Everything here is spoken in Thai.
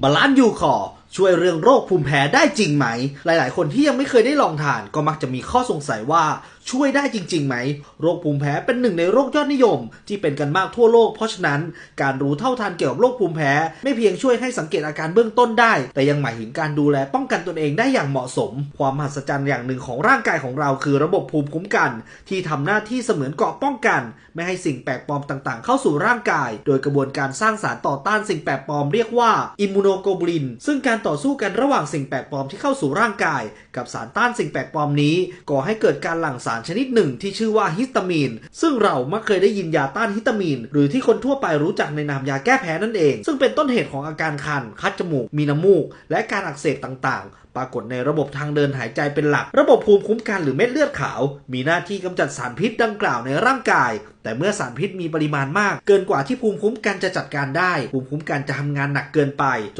บาลานซ์ยูคอ ช่วยเรื่องโรคภูมิแพ้ได้จริงไหม หลาย ๆ คนที่ยังไม่เคยได้ลองทานก็มักจะมีข้อสงสัยว่าช่วยได้จริงๆไหม โรคภูมิแพ้เป็นหนึ่งในโรคยอดนิยม ที่เป็นกันมากทั่วโลก เพราะฉะนั้นการรู้เท่าทันเกี่ยวกับโรคภูมิแพ้ไม่เพียงช่วยให้สังเกตอาการเบื้องต้นได้ แต่ยังหมายถึงการดูแลป้องกันตนเองได้อย่างเหมาะสม ความมหัศจรรย์อย่างหนึ่งของร่างกายของเรา คือระบบภูมิคุ้มกัน ที่ทำหน้าที่เสมือนเกราะป้องกัน ไม่ให้สิ่งแปลกปลอมต่างๆ เข้าสู่ร่างกาย โดยกระบวนการสร้างสารต่อต้านสิ่งแปลกปลอมเรียกว่าอิมมูโนโกลบูลิน ซึ่งการต่อสู้กันระหว่างสิ่งแปลกปลอมที่เข้าสู่ร่างกาย กับสารต้านสิ่งแปลกปลอมนี้ก่อให้เกิดการหลั่งสารชนิดหนึ่งที่ชื่อว่าฮิสตามีน ซึ่งเรามักเคยได้ยินยาต้านฮิสตามีน หรือที่คนทั่วไปรู้จักในนามยาแก้แพ้นั่นเอง ซึ่งเป็นต้นเหตุของอาการคัน คัดจมูก มีน้ำมูก และการอักเสบต่างๆปรากฏในระบบทางเดินหายใจเป็นหลัก ระบบภูมิคุ้มกันหรือเม็ดเลือดขาว มีหน้าที่กำจัดสารพิษดังกล่าวในร่างกาย แต่เมื่อสารพิษมีปริมาณมาก เกินกว่าที่ภูมิคุ้มกันจะจัดการได้ ภูมิคุ้มกันจะทำงานหนักเกินไป